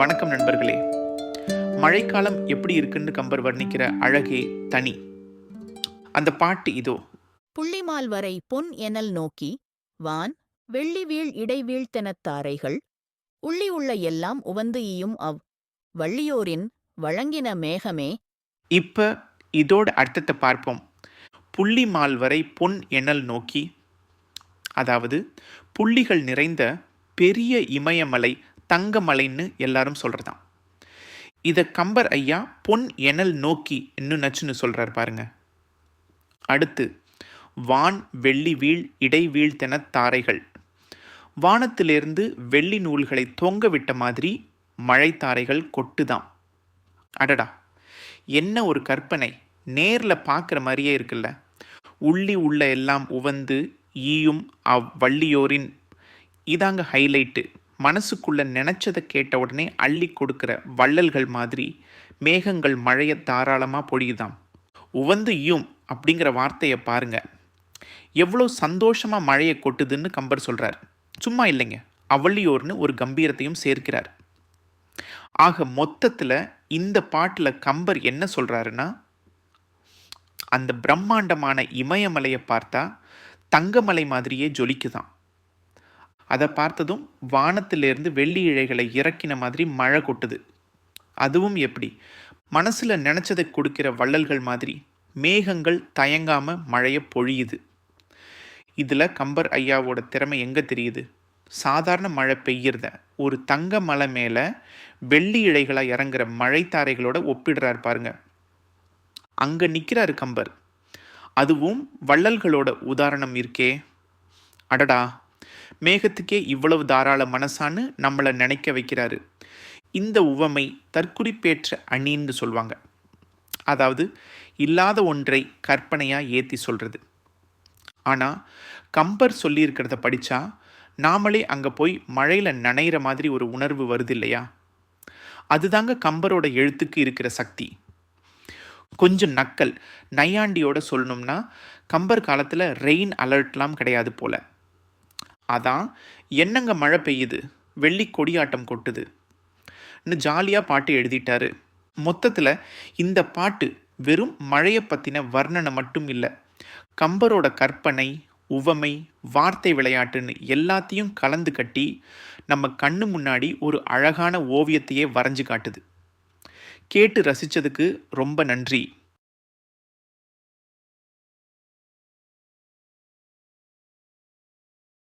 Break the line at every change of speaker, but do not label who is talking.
வணக்கம் நண்பர்களே. மழைக்காலம் எப்படி இருக்குன்னு கம்பர் வர்ணிக்கிற அழகே தனி. அந்த பாட்டு இதோ.
புள்ளிமால் வரை பொன் எனல் நோக்கி வான் வெள்ளி வீழ் இடைவீழ்த்தெனத் தாரைகள் உள்ளி உள்ள எல்லாம் உவந்து ஈயும் அவ் வள்ளியோரின் வழங்கின மேகமே.
இப்ப இதோட அர்த்தத்தை பார்ப்போம். புள்ளி மால் வரை பொன் எண்ணல் நோக்கி அதாவது புள்ளிகள் நிறைந்த பெரிய இமயமலை தங்கமலைன்னு எல்லாரும் சொல்கிறதாம் இதை கம்பர் ஐயா பொன் எனல் நோக்கி இன்னும் நச்சுன்னு சொல்கிறார் பாருங்க. அடுத்து வான் வெள்ளி வீழ் இடைவீழ்த்தென தாரைகள். வானத்திலிருந்து வெள்ளி நூல்களை தொங்க விட்ட மாதிரி மழைத்தாரைகள் கொட்டுதான் அடடா! என்ன ஒரு கற்பனை! நேரில் பார்க்குற மாதிரியே இருக்குல்ல. உள்ளி உள்ள எல்லாம் உவந்து ஈயும் அவ்வள்ளியோரின் இதாங்க ஹைலைட்டு மனசுக்குள்ள நினச்சதை கேட்ட உடனே அள்ளி கொடுக்குற வள்ளல்கள் மாதிரி மேகங்கள் மழையை தாராளமாக பொழியுதாம். உவந்துயும் அப்படிங்கிற வார்த்தையை பாருங்க. எவ்வளோ சந்தோஷமாக மழையை கொட்டுதுன்னு கம்பர் சொல்கிறார் சும்மா இல்லைங்க. அவள்ளியோர்னு ஒரு கம்பீரத்தையும் சேர்க்கிறார். ஆக மொத்தத்தில் இந்த பாட்டில் கம்பர் என்ன சொல்கிறாருன்னா அந்த பிரம்மாண்டமான இமயமலையை பார்த்தா தங்கமலை மாதிரியே ஜொலிக்குதான் அதை பார்த்ததும் வானத்திலிருந்து வெள்ளி இழைகளை இறக்கின மாதிரி மழை கொட்டுது. அதுவும் எப்படி? மனசில் நினச்சதை கொடுக்கிற வள்ளல்கள் மாதிரி மேகங்கள் தயங்காம மழையை பொழியுது. இதில் கம்பர் ஐயாவோட திறமை எங்கே தெரியுது? சாதாரண மழை பெய்யறத ஒரு தங்க மலை மேலே வெள்ளி இழைகளாக இறங்குற மழைத்தாரைகளோட ஒப்பிடுறார் பாருங்க. அங்கே நிற்கிறாரு கம்பர். அதுவும் வள்ளல்களோட உதாரணம் இருக்கே. அடடா! மேகத்துக்கே இவ்வளவு தாராள மனசான்னு நம்மளை நினைக்க வைக்கிறாரு. இந்த உவமை தற்குறிப்பேற்ற அணின்னு சொல்லுவாங்க அதாவது இல்லாத ஒன்றை கற்பனையாக ஏற்றி சொல்கிறது ஆனால் கம்பர் சொல்லியிருக்கிறத படித்தா நாமளே அங்கே போய் மழையில் நனைகிற மாதிரி ஒரு உணர்வு வருது இல்லையா அதுதாங்க கம்பரோட எழுத்துக்கு இருக்கிற சக்தி. கொஞ்சம் நக்கல் நையாண்டியோட சொல்லணும்னா கம்பர் காலத்தில் ரெயின் அலர்ட்லாம் கிடையாது போல். அதான் என்னங்க மழை பெய்யுது? வெள்ளி கொடியாட்டம் கொட்டுதுன்னு ஜாலியாக பாட்டு எழுதிட்டாரு. மொத்தத்தில் இந்த பாட்டு வெறும் மழையை பற்றின வர்ணனை மட்டும் இல்லை. கம்பரோட கற்பனை உவமை வார்த்தை விளையாட்டுன்னு எல்லாத்தையும் கலந்து கட்டி நம்ம கண்ணு முன்னாடி ஒரு அழகான ஓவியத்தையே வரைஞ்சு காட்டுது. கேட்டு ரசித்ததுக்கு ரொம்ப நன்றி.